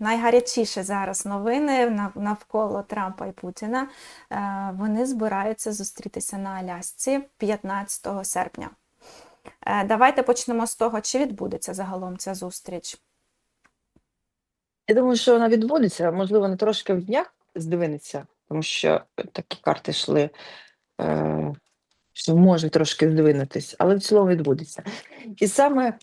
найгарячіші зараз новини навколо Трампа і Путіна. Е, Вони збираються зустрітися на Алясці 15 серпня. Е, Давайте почнемо з того, чи відбудеться загалом ця зустріч. Я думаю, що вона відбудеться, можливо, не трошки в днях здвинеться, тому що такі карти йшли, е, що може трошки здвинутись, але в цілому відбудеться. І саме,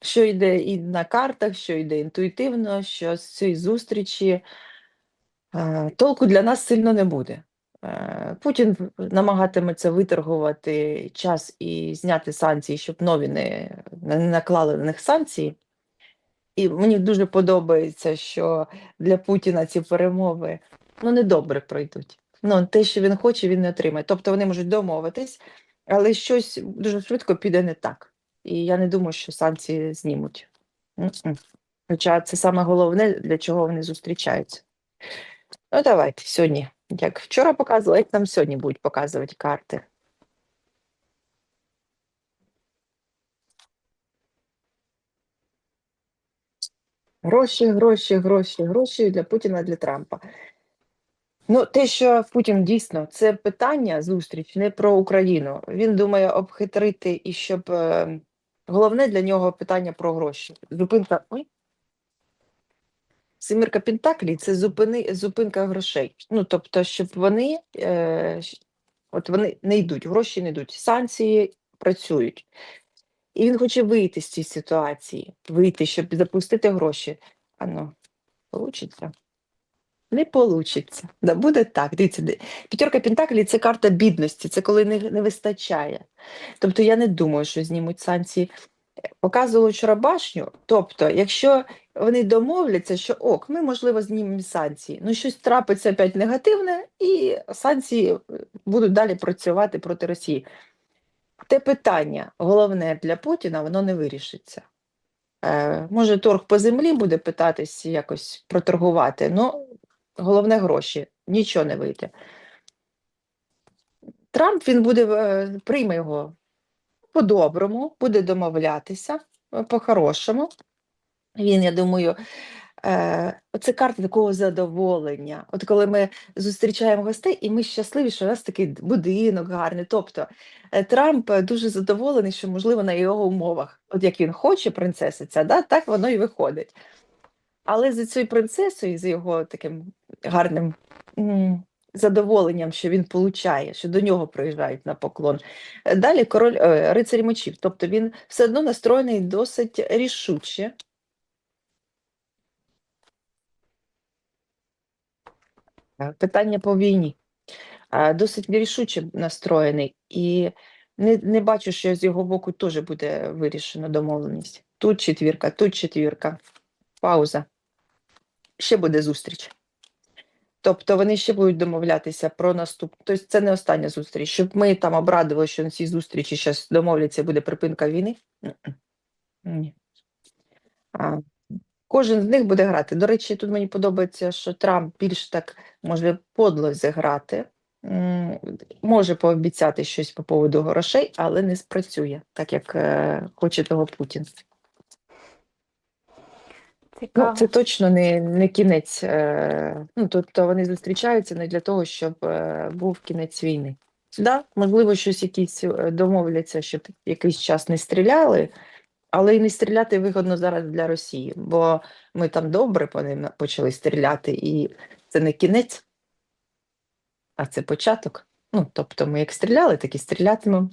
що йде і на картах, що йде інтуїтивно, що з цієї зустрічі е, толку для нас сильно не буде. Е, Путін намагатиметься виторгувати час і зняти санкції, щоб нові не, не наклали на них санкції. І мені дуже подобається, що для Путіна ці перемови ну, недобре пройдуть. Ну, те, що він хоче, він не отримає. Тобто вони можуть домовитись, але щось дуже швидко піде не так. І я не думаю, що санкції знімуть. Хоча це саме головне, для чого вони зустрічаються. Ну, давайте сьогодні. Як вчора показували, як нам сьогодні будуть показувати карти. Гроші, гроші, гроші, гроші для Путіна, для Трампа. Ну, те, що Путін дійсно це питання зустріч не про Україну. Він думає обхитрити і щоб е, головне для нього питання про гроші. Зупинка. Ой. Семірка Пентаклі це зупини, зупинка грошей. Ну, тобто, щоб вони, е, от вони не йдуть, гроші не йдуть, санкції працюють. І він хоче вийти з цієї ситуації, вийти, щоб запустити гроші. Ано, получиться? Не получиться. Да, буде так. Дивіться, п'ятерка Пентаклі це карта бідності, це коли не, не вистачає. Тобто я не думаю, що знімуть санкції. Показували вчора башню. Тобто, якщо вони домовляться, що ок, ми, можливо, знімемо санкції, ну щось трапиться опять негативне, і санкції е, будуть далі працювати проти Росії. Те питання, головне для Путіна, воно не вирішиться. Е, може, торг по землі буде питатись якось проторгувати, але головне гроші, нічого не вийде. Трамп він буде е, прийме його по-доброму, буде домовлятися е, по-хорошому. Він, я думаю, е, це карта такого задоволення. От коли ми зустрічаємо гостей, і ми щасливі, що у нас такий будинок гарний. Тобто Трамп дуже задоволений, що, можливо, на його умовах, от як він хоче, принцеса да, так воно і виходить. Але за цією принцесою, за його таким гарним задоволенням, що він получає, що до нього приїжджають на поклон. Далі король е, рицарі мечів, тобто він все одно настроєний досить рішуче. Е, Питання по війні. Е, Досить рішуче настроєний, і не, не бачу, що з його боку теж буде вирішена домовленість. Тут четвірка, тут четвірка. Пауза. Ще буде зустріч. Тобто вони ще будуть домовлятися про наступ. Тобто це не остання зустріч. Щоб ми там обрадували, що на цій зустрічі зараз домовляться, буде припинка війни. Ні. А, Кожен з них буде грати. До речі, тут мені подобається, що Трамп більш так може подло зіграти, може пообіцяти щось по поводу грошей, але не спрацює, так як е, хоче того Путін. Ну, це точно не, не кінець. Е, ну, тобто вони зустрічаються не для того, щоб е, був кінець війни. Да, можливо, щось якісь е, домовляться, щоб якийсь час не стріляли, але і не стріляти вигодно зараз для Росії, бо ми там добре по ним почали стріляти, і це не кінець, а це початок. Ну, тобто ми як стріляли, так і стрілятимемо.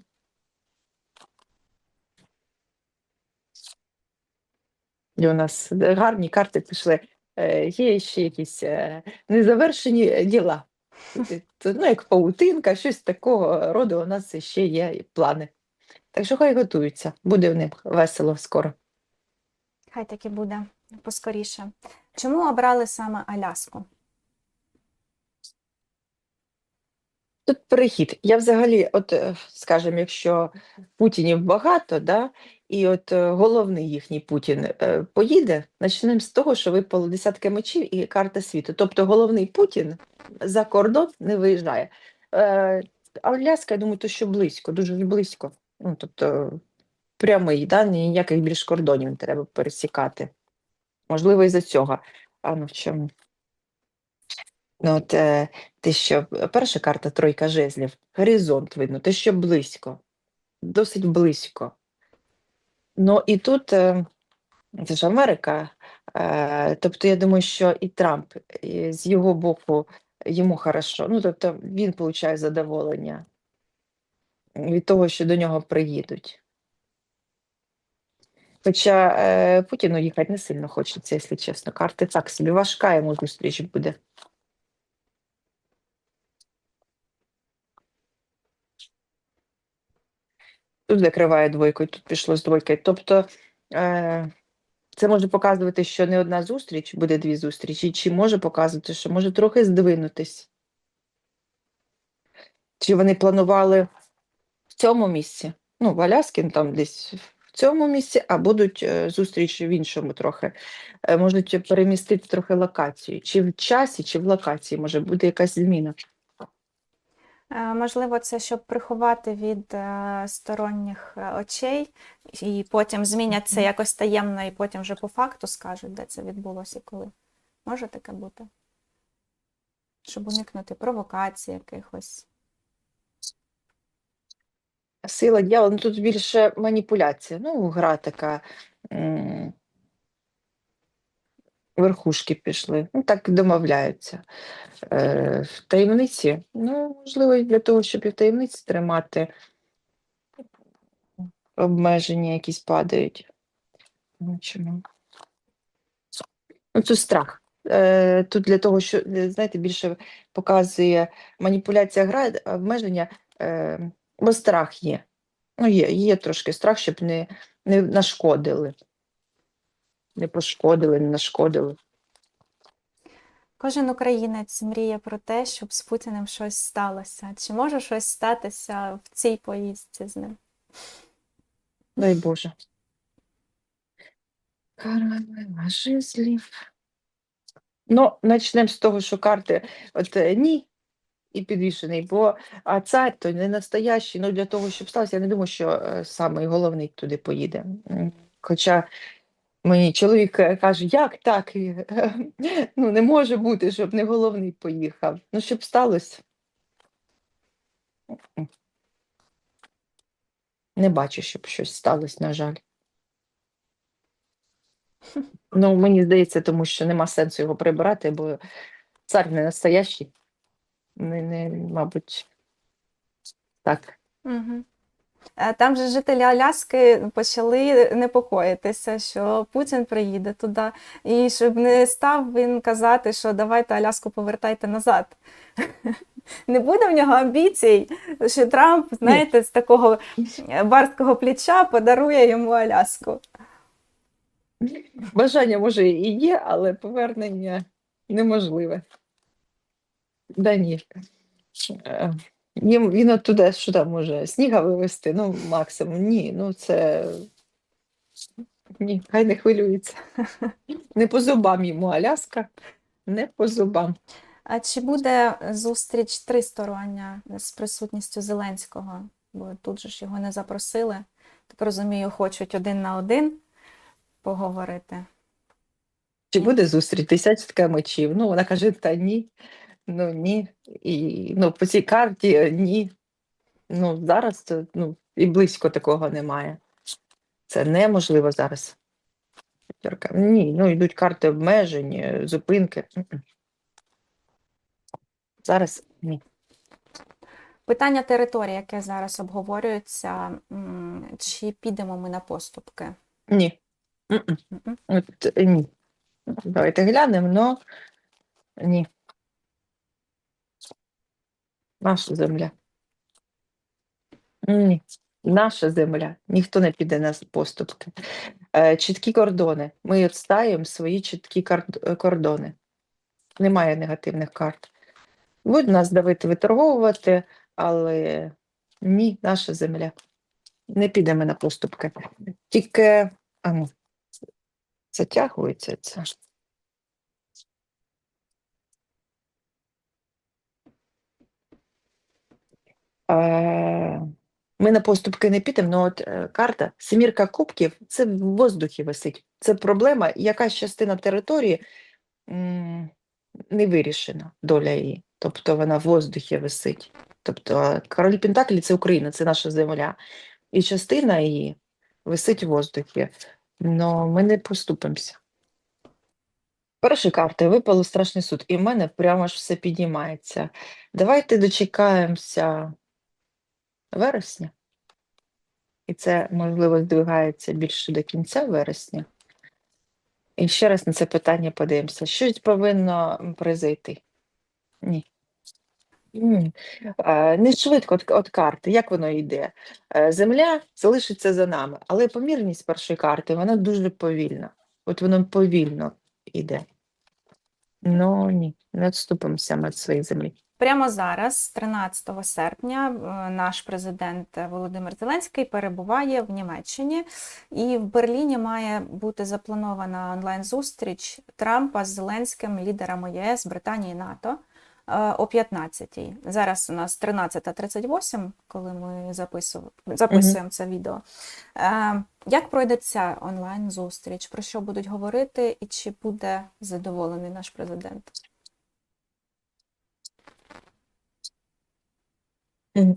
І у нас гарні карти пішли. Е, Є ще якісь е, незавершені діла. Ну, як паутинка, щось такого роду у нас ще є плани. Так що хай готуються, буде в них весело скоро. Хай так і буде поскоріше. Чому обрали саме Аляску? Тут перехід. Я взагалі, от, е, скажімо, якщо Путінів багато, да, і от е, головний їхній Путін е, поїде, почнемо з того, що випало десятка мечів і карта світу. Тобто головний Путін за кордон не виїжджає. Е, Аляска, я думаю, то що близько, дуже близько. Ну, тобто прямий, да, ніяких більш кордонів не треба пересікати. Можливо, із-за цього. А ну в чому? Ну, от е, те, що перша карта тройка жезлів, горизонт видно, те, що близько, досить близько. Ну і тут е, це ж Америка. Е, тобто, я думаю, що і Трамп і з його боку йому хорошо. Ну, тобто він отримує задоволення від того, що до нього приїдуть. Хоча е, Путіну їхати не сильно хочеться, якщо чесно. Карти так собі важка йому зустріч буде. Тут закриває двойкою, тут пішло з двойкою. Тобто е, це може показувати, що не одна зустріч, буде дві зустрічі, чи може показувати, що може трохи здвинутись. Чи вони планували в цьому місці? Ну, в Аляскін там десь в цьому місці, а будуть е, зустрічі в іншому трохи. Е, можуть перемістити трохи локацію. Чи в часі, чи в локації може бути якась зміна. Е, Можливо, це щоб приховати від е, сторонніх е, очей, і потім змінять це якось таємно, і потім вже по факту скажуть, де це відбулося і коли. Може таке бути? Щоб уникнути провокацій якихось. Сила дьявола, ну тут більше маніпуляція. Ну, гра така. Верхушки пішли, ну так домовляються. Е, в таємниці, ну, можливо, для того, щоб і в таємниці тримати, обмеження якісь падають. Ну, чому? Ну, це страх. Е, тут для того, що, е, знаєте, більше показує маніпуляція гра, обмеження, е, бо страх є. Ну, є, є трошки страх, щоб не, не нашкодили. Не пошкодили, не нашкодили. Кожен українець мріє про те, щоб з Путіним щось сталося. Чи може щось статися в цій поїздці з ним? Дай Боже. Королева жезлів. Ну, почнемо з того, що карти от е, ні і підвішений, бо а цар то не настоящий. Ну, для того, щоб сталося, я не думаю, що е, саме головний туди поїде. Хоча мені чоловік е, каже, як так? Ну, не може бути, щоб не головний поїхав. Ну, щоб сталося. Не бачу, щоб щось сталося, на жаль. Ну, мені здається, тому що нема сенсу його прибирати, бо цар не настоящий. Не, не, мабуть, так. Угу. Там же жителі Аляски почали непокоїтися, що Путін приїде туди, і щоб не став він казати, що давайте Аляску повертайте назад. Не буде в нього амбіцій, що Трамп, знаєте, з такого барського плеча подарує йому Аляску. Бажання може і є, але повернення неможливе. Да ні. Їм, він оттуда, що там може, сніга вивезти, ну, максимум. Ні, ну це. Ні, хай не хвилюється. Не по зубам йому Аляска, не по зубам. А чи буде зустріч тристороння з присутністю Зеленського? Бо тут же ж його не запросили. Так розумію, хочуть один на один поговорити. Чи буде зустріч? Десятка мечів. Ну, вона каже, та ні. Ну ні. І ну, по цій карті е, ні. Ну, зараз це, ну, і близько такого немає. Це неможливо зараз. П'ятерка. Ні, ну йдуть карти обмежень, е, зупинки. Зараз ні. Питання території, яке зараз обговорюється, чи підемо ми на поступки? Ні. От, е, ні. Давайте глянемо, но ні. Наша земля. Ні. Наша земля. Ніхто не піде на поступки. Е, чіткі кордони. Ми відстаємо свої чіткі е, кордони. Немає негативних карт. Будуть нас давити виторговувати, але ні, наша земля. Не підемо на поступки. Тільки а ну, затягується це. Ми на поступки не підемо, але от е, карта Семірка кубків це в воздухі висить. Це проблема, якась частина території не вирішена, доля її. Тобто вона в воздухі висить. Тобто король Пентаклі це Україна, це наша земля. І частина її висить в воздухі. Но ми не поступимося. Перші карти випало страшний суд, і в мене прямо ж все піднімається. Давайте дочекаємося вересня. І це, можливо, здвигається більше до кінця вересня. І ще раз на це питання подивимося. Щось повинно м. Ні. Ні. Не швидко от карти, як воно йде? Е, Земля залишиться за нами, але помірність першої карти, вона дуже повільна. От воно повільно йде. Ну ні, не відступимося ми від своєї землі. Прямо зараз, 13 серпня, е, наш президент Володимир Зеленський перебуває в Німеччині, і в Берліні має бути запланована онлайн-зустріч Трампа з Зеленським, лідерами ЄС, Британії НАТО е, о 15-й. Зараз у нас 13.38, коли ми записуємо, записуємо це відео. Е, Як пройде ця онлайн-зустріч? Про що будуть говорити і чи буде задоволений наш президент?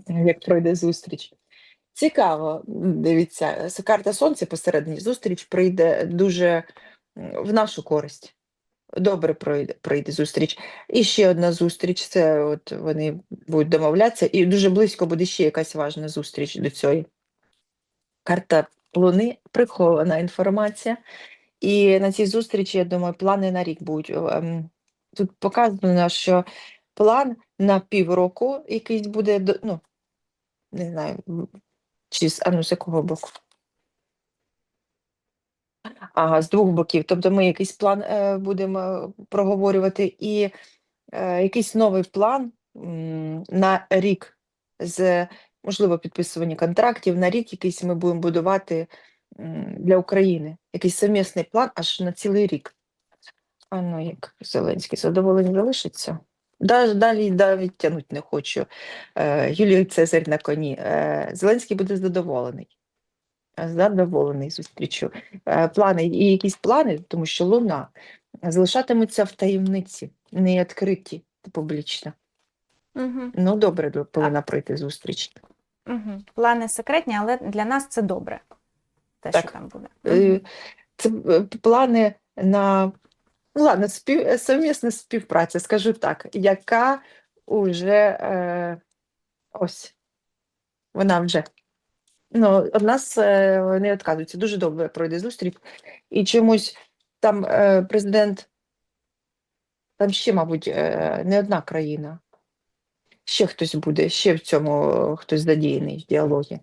Як пройде зустріч. Цікаво, дивіться, карта Сонця посередині. Зустріч прийде дуже в нашу користь. Добре пройде, пройде зустріч. І ще одна зустріч. Це от вони будуть домовлятися, і дуже близько буде ще якась важна зустріч до цієї. Карта Луни, прихована інформація. І на цій зустрічі, я думаю, плани на рік будуть. Ем, Тут показано, що план на півроку якийсь буде, ну, не знаю, чи з, а ну, з якого боку? Ага, з двох боків. Тобто ми якийсь план е, будемо проговорювати, і е, якийсь новий план м, на рік з, можливо, підписування контрактів, на рік якийсь ми будемо будувати м, для України. Якийсь совмісний план аж на цілий рік. А ну, як Зеленський задоволений залишиться. Да- Далі навіть тягнути не хочу. Е, Юлій Цезарь на коні. Е, Зеленський буде задоволений. Задоволений зустрічю. Е, Плани і якісь плани, тому що Луна залишатимуться в таємниці, не відкриті публічно. Угу. Ну, добре повинна пройти зустріч. Угу. Плани секретні, але для нас це добре. Те, Так. що там буде. Це плани на ну, ладно, спів, е, совмісна співпраця, скажу так, яка уже е, ось вона вже. Ну, од нас е, не відказується. Дуже добре пройде зустріч. І чомусь там е, президент, там ще, мабуть, е, не одна країна. Ще хтось буде, ще в цьому хтось задіяний в діалогі.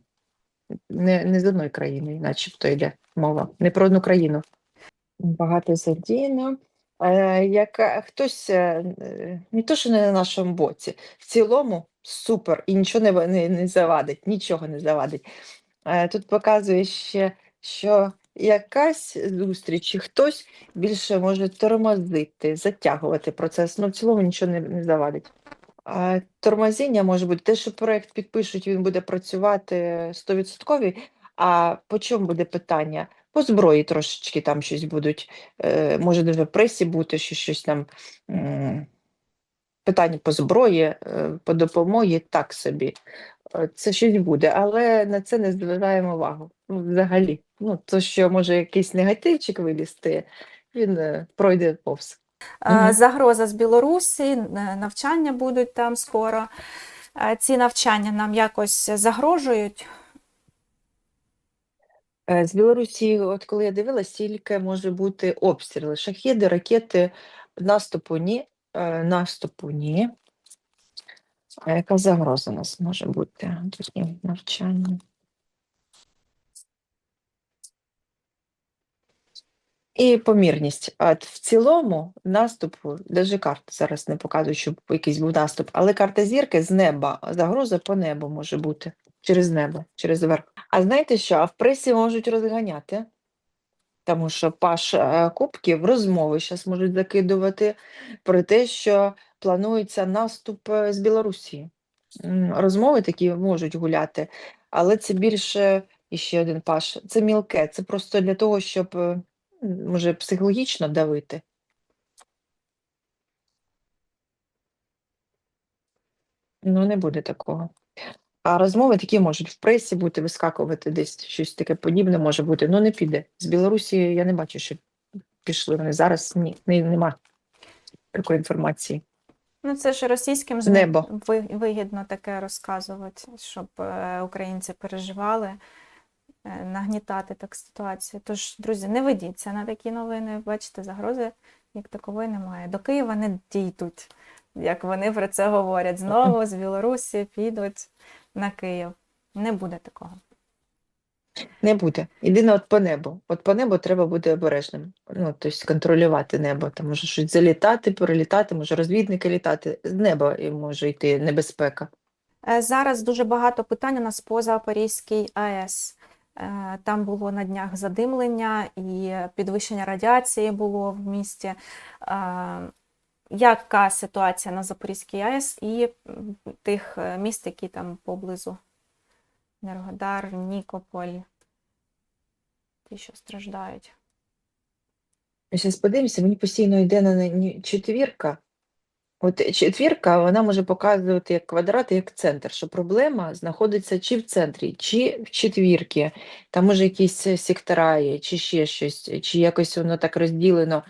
Не, не з одної країни, начебто йде мова. Не про одну країну. Багато задіяно. Е, яка хтось е, е, не то, що не на нашому боці, в цілому супер, і нічого не, не, не завадить, нічого не завадить. Тут показує ще, що якась зустріч, і хтось більше може тормозити, затягувати процес, ну в цілому нічого не, не завадить. Тормозіння може бути те, що проект підпишуть, він буде працювати 100%, а по чому буде питання? По зброї трошечки там щось будуть, е, може даже в пресі бути, що щось там питання по зброї, е, по допомогі, так собі. Е, Це щось буде, але на це не звертаємо увагу. Ну, взагалі. Ну, то, що може якийсь негативчик вилізти, він пройде повз. Загроза з Білорусі, навчання будуть там скоро. Ці навчання нам якось загрожують. Е, З Білорусі, от коли я дивилась, тільки може бути обстріли, шахеди, ракети, наступу ні, е, наступу ні. А яка загроза у нас може бути? Тут навчання. І помірність. От в цілому наступу, навіть карти зараз не показують, щоб якийсь був наступ, але карта зірки з неба, загроза по небу може бути через небо, через верх. А знаєте що? А в пресі можуть розганяти, тому що паш е, кубків розмови зараз можуть закидувати про те, що планується наступ е, з Білорусі. Розмови такі можуть гуляти. але це більше і ще один паш. Це мілке. Це просто для того, щоб е, може психологічно давити. Ну, не буде такого. А розмови такі можуть в пресі бути, вискакувати десь щось таке подібне може бути. Ну не піде. З Білорусі я не бачу, що пішли вони зараз. Ні, не, нема такої інформації. Ну, це ж російським ЗМІ Небо. вигідно таке розказувати, щоб е, українці переживали, е, нагнітати так ситуацію. Тож, друзі, не ведіться на такі новини. Бачите, загрози як такової немає. До Києва не дійдуть, як вони про це говорять. Знову з Білорусі підуть на Київ. Не буде такого. Не буде. Єдине, от по небу. От по небу треба бути обережним. Ну, тобто контролювати небо. Там може щось залітати, перелітати, може розвідники літати. З неба і може йти небезпека. Е, Зараз дуже багато питань у нас по Запорізькій АЕС. Е, Там було на днях задимлення і підвищення радіації було в місті. Яка ситуація на Запорізькій АЕС і тих е, міст, які там поблизу? Енергодар, Нікополь, ті, що страждають. Зараз подивимося, мені постійно йде на четвірка. От четвірка, вона може показувати як квадрат, як центр, що проблема знаходиться чи в центрі, чи в четвірці. Там може якісь е, сектора є, чи ще щось, чи якось воно так розділено.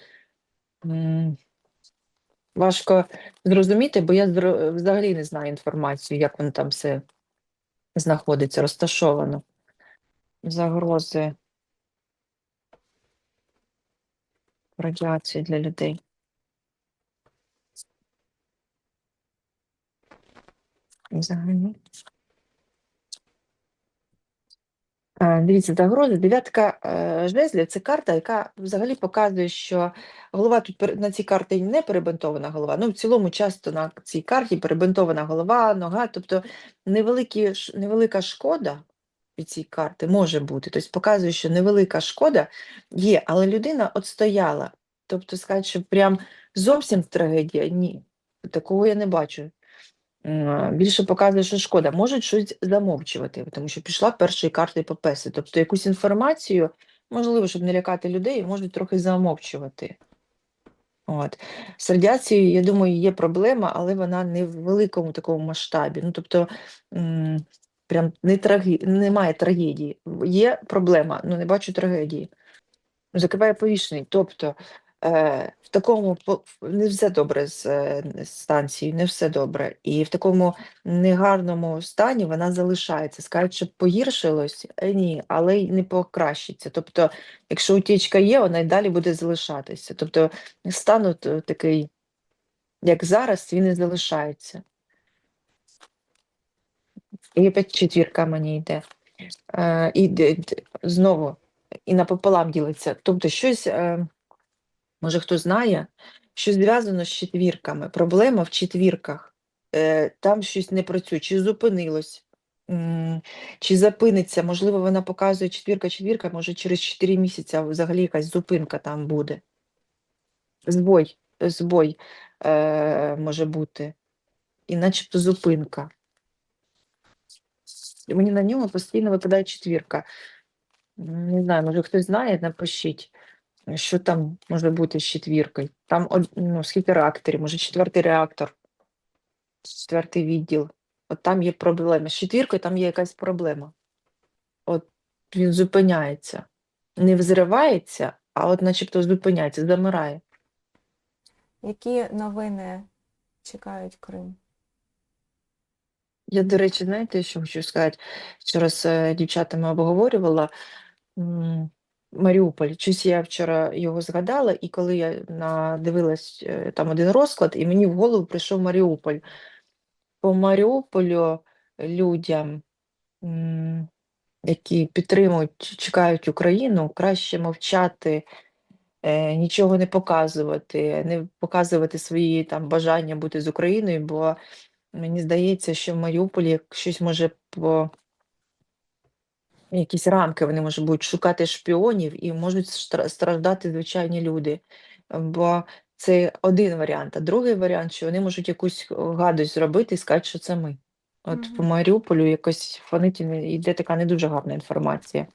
Важко зрозуміти, бо я взагалі не знаю інформацію, як воно там все знаходиться, розташовано. Загрози радіації для людей. Взагалі. Е, Дивіться, загрози. Дев'ятка е, жезлів це карта, яка взагалі показує, що голова тут на цій карті не перебинтована голова. Ну, в цілому часто на цій карті перебинтована голова, нога, тобто невеликі, невелика шкода від цієї карти може бути. Тобто показує, що невелика шкода є, але людина отстояла. Тобто сказати, що прям зовсім трагедія, ні. Такого я не бачу. Більше показує, що шкода. Можуть щось замовчувати, тому що пішла першої карти Папеси. Тобто якусь інформацію, можливо, щоб не лякати людей, можуть трохи замовчувати. От. З радіацією, я думаю, є проблема, але вона не в великому такому масштабі. Ну, тобто, прям не трагі... немає трагедії. Є проблема, але не бачу трагедії. Закриває повішений. Тобто, в такому не все добре з е, з станцією, не все добре. І в такому негарному стані вона залишається. Скажуть, що погіршилось, е, ні, але й не покращиться. Тобто, якщо утічка є, вона й далі буде залишатися. Тобто, стан от, е, такий, як зараз, він і залишається. І опять четвірка мені йде. Е, і знову і напополам ділиться. Тобто щось, е, може хто знає, що зв'язано з четвірками. Проблема в четвірках. Е, там щось не працює, чи зупинилось, чи запиниться. Можливо, вона показує четвірка, четвірка, може через 4 місяці взагалі якась зупинка там буде. Збой, збой е, може бути. І начебто зупинка. Мені на ньому постійно випадає четвірка. Не знаю, може хтось знає, напишіть, що там може бути з четвіркою. Там ну, скільки реакторів, може четвертий реактор, четвертий відділ. От там є проблеми. З четвіркою там є якась проблема. От він зупиняється. Не взривається, а от начебто зупиняється, замирає. Які новини чекають Крим? Я, до речі, знаєте, що хочу сказати? Вчора з е, дівчатами обговорювала м, Маріуполь. Щось я вчора його згадала, і коли я надивилась е, там один розклад, і мені в голову прийшов Маріуполь. По Маріуполю людям, які підтримують, чекають Україну, краще мовчати, е, нічого не показувати, не показувати свої там бажання бути з Україною, бо Мені здається, що в Маріуполі щось може по якісь рамки вони може будуть шукати шпіонів і можуть страждати звичайні люди. Бо це один варіант. А другий варіант, що вони можуть якусь гадость зробити і сказати, що це ми. От Мгм. по Маріуполю якось фонить йде така не дуже гарна інформація.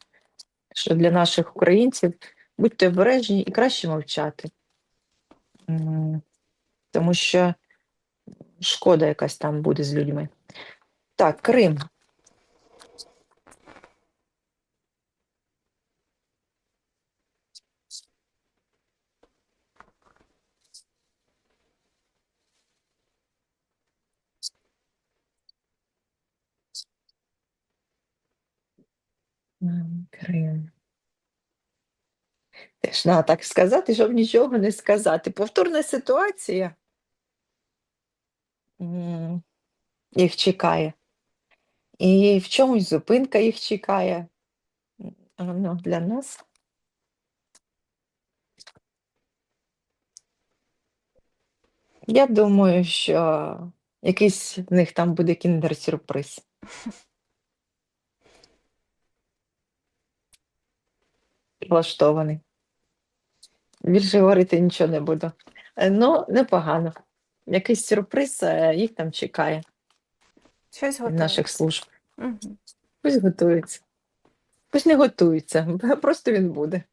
Що для наших українців будьте обережні і краще мовчати. Тому що шкода якась там буде з людьми. Так, Крим. Крим. Теж треба так сказати, щоб нічого не сказати. Повторна ситуація. Їх чекає. І в чомусь зупинка їх чекає. М, Ну, для нас. Я думаю, що якийсь в них там буде кіндер-сюрприз. Влаштований. Більше говорити нічого не буду. Е, Ну, непогано. Якийсь сюрприз е, їх там чекає Щось від наших служб. Мгм. Пусть готуються. Пусть не готуються, просто він буде.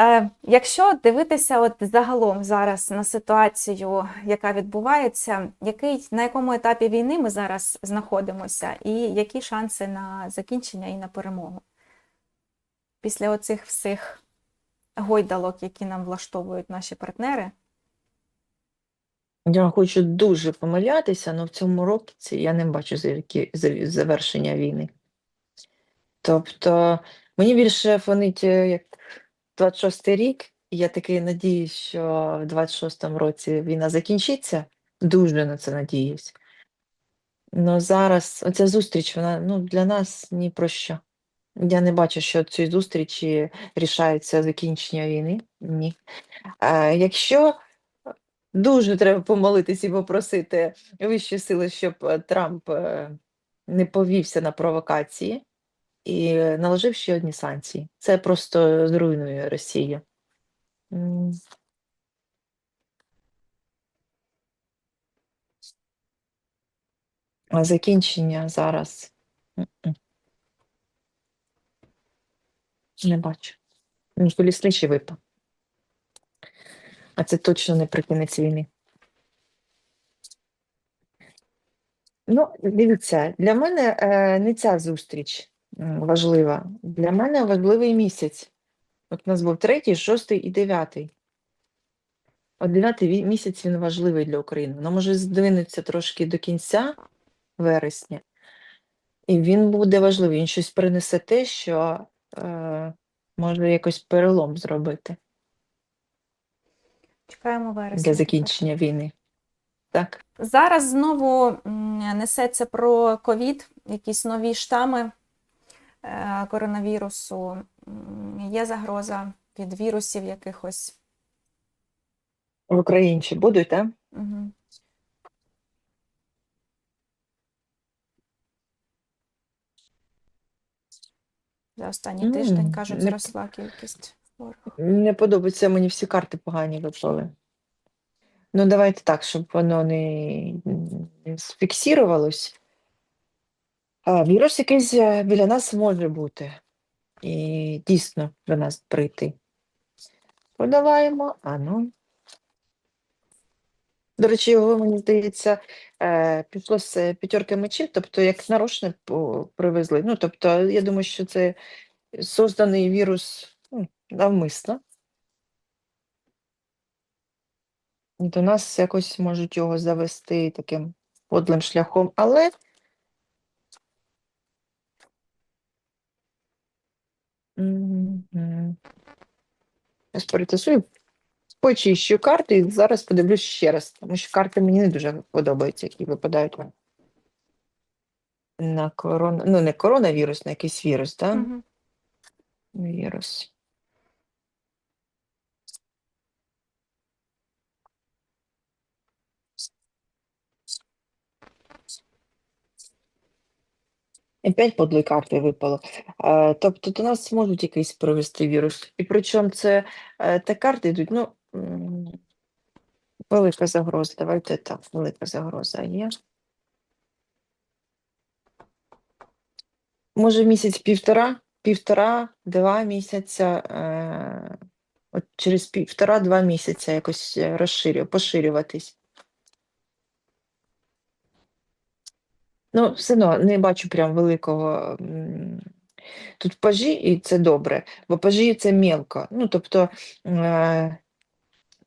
Е, якщо дивитися от загалом зараз на ситуацію, яка відбувається, який, на якому етапі війни ми зараз знаходимося, і які шанси на закінчення і на перемогу? Після оцих всіх гойдалок, які нам влаштовують наші партнери. Я хочу дуже помилятися, але в цьому році я не бачу завершення війни. Тобто, мені більше фонить е, як 26-й рік, і я таки надіюсь, що в 26-му році війна закінчиться. Дуже на це надіюсь. Ну зараз оця зустріч, вона ну, для нас ні про що. Я не бачу, що цієї зустрічі рішається закінчення війни. Ні. Е, якщо дуже треба помолитись і попросити вищі сили, щоб е, Трамп е, не повівся на провокації і наложив ще одні санкції. Це просто зруйнує Росію. Закінчення зараз. Не бачу. Ну, Колісничий випав. А це точно не про кінець війни. Ну, дивіться, для мене е, не ця зустріч важлива. Для мене важливий місяць. От у нас був третій, шостий і дев'ятий. От дев'ятий місяць він важливий для України. Воно може здвинутися трошки до кінця вересня, і він буде важливий. Він щось принесе те, що е, може якось перелом зробити Чекаємо вересня. для закінчення війни. Так? Зараз знову несеться про ковід, якісь нові штами е, коронавірусу. Є загроза від вірусів якихось. В Україні ще будуть, так? Угу. За останній М, тиждень, кажуть, не- зросла кількість хворих. Не подобається мені всі карти погані випали. Ну, давайте так, щоб воно не, не сфіксірувалось. А, вірус якийсь е, біля нас може бути. І дійсно до нас прийти. Подаваємо, а ну. До речі, його, мені здається, е, пішло з п'ятерки мечів, тобто як нарочно привезли. Ну, тобто, я думаю, що це созданий вірус ну, навмисно. До нас якось можуть його завести таким подлим шляхом, але Мгм. Я перетасую, почищу карти і зараз подивлюсь ще раз, тому що карти мені не дуже подобаються, які випадають на корона, ну не коронавірус, на якийсь вірус, так? Мгм. Вірус. І п'ять подлої карти випало. Е, тобто до нас можуть якийсь привести вірус. І причому це е, та карти йдуть, ну, велика загроза. Давайте так, велика загроза є. Може, місяць півтора, півтора, два місяця, е, от через півтора-два місяця якось е, розширю, поширюватись. Ну, все одно не бачу прям великого. Тут пажі, і це добре, бо пажі це мілко. Ну, тобто е,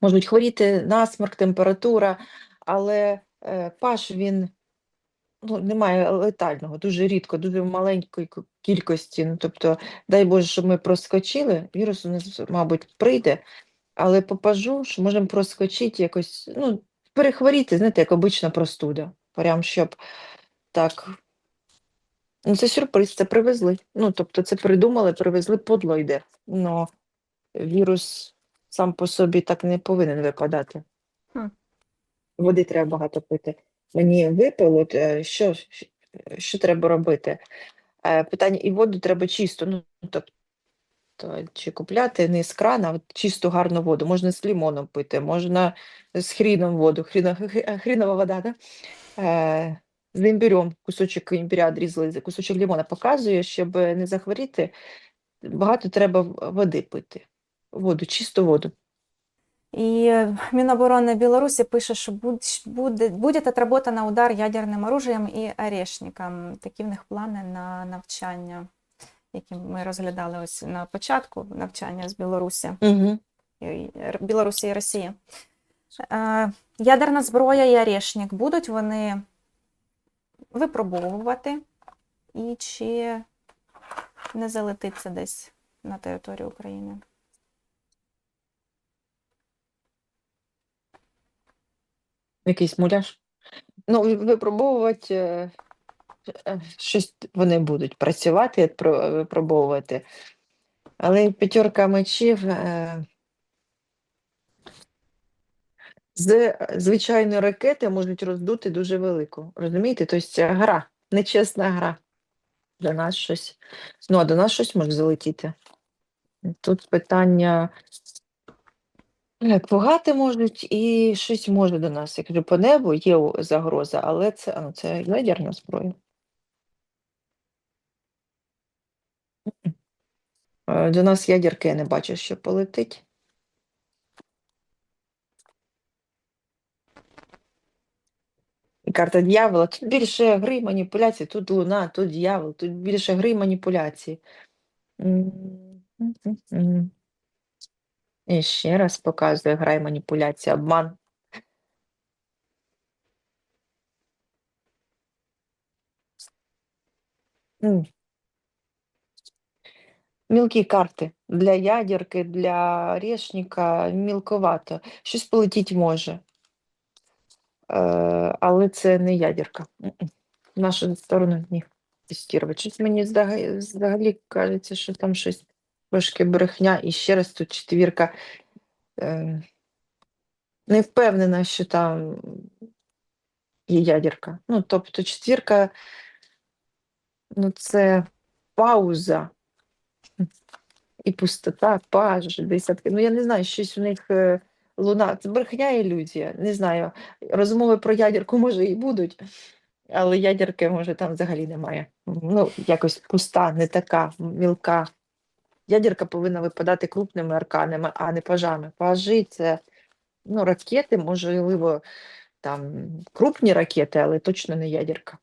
можуть хворіти насморк, температура, але е, паж він ну, немає летального, дуже рідко, дуже в маленькій кількості. Ну, тобто, дай Боже, щоб ми проскочили, вірус у нас, мабуть, прийде, але по пажу, що можемо проскочити якось, ну, перехворіти, знаєте, як обична простуда. Прям щоб так. Ну, це сюрприз, це привезли. Ну, тобто, це придумали, привезли, подло йде. Ну, вірус сам по собі так не повинен випадати. Хм. Води треба багато пити. Мені випало, е, що, що треба робити? Е, Питання, і воду треба чисту. Ну, тобто, чи купляти не з крана, а чисту гарну воду. Можна з лимоном пити, можна з хріном воду. Хріно, хрінова вода, да? Е, з імбирем, кусочок імбиря відрізали, кусочок лимона показує, щоб не захворіти, багато треба води пити. Воду, чисту воду. И э, Минобороны Беларуси пише, що будь- буде, будет отработана удар ядерним оружием і орешником. Такі в них плани на навчання, які ми розглядали ось на початку навчання з Білорусі, Угу. Білорусі і Росії. Е, Ядерна зброя і орешник будуть вони випробовувати, і чи не залетить це десь на територію України? Якийсь муляж. Ну, випробовувати е, е, щось вони будуть працювати, про- випробовувати. Але п'ятерка мечів е, з звичайної ракети можуть роздути дуже велику. Розумієте? Тобто це гра, нечесна гра. Для нас щось. Ну, а до нас щось може залетіти. Тут питання. Е, Пугати можуть і щось може до нас. Я кажу, по небу є загроза, але це, ну, це ядерна зброя. Е, До нас ядерки я не бачу, що полетить. І карта дьявола. Тут більше гри маніпуляцій, тут луна, тут дьявол, тут більше гри маніпуляцій. М, м, м, м. І ще раз показує гра і маніпуляція, обман. Мілкі карти для ядерки, для орешника мілковато. Щось полетіть може. Е, але це не ядерка. Нашу сторону ні. Тестувати. Щось мені взагалі кажеться, що там щось трошки брехня. І ще раз тут четвірка. Е, не впевнена, що там є ядерка. Ну, тобто четвірка, ну, це пауза. І пустота, паж, десятки. Ну, я не знаю, щось у них е, луна. Це брехня ілюзія. Не знаю. Розмови про ядерку, може, і будуть, але ядерки, може, там взагалі немає. Ну, якось пуста, не така, мілка. Ядерка повинна випадати крупними арканами, а не пажами. Пажі це ну, ракети, можливо, там крупні ракети, але точно не ядерка.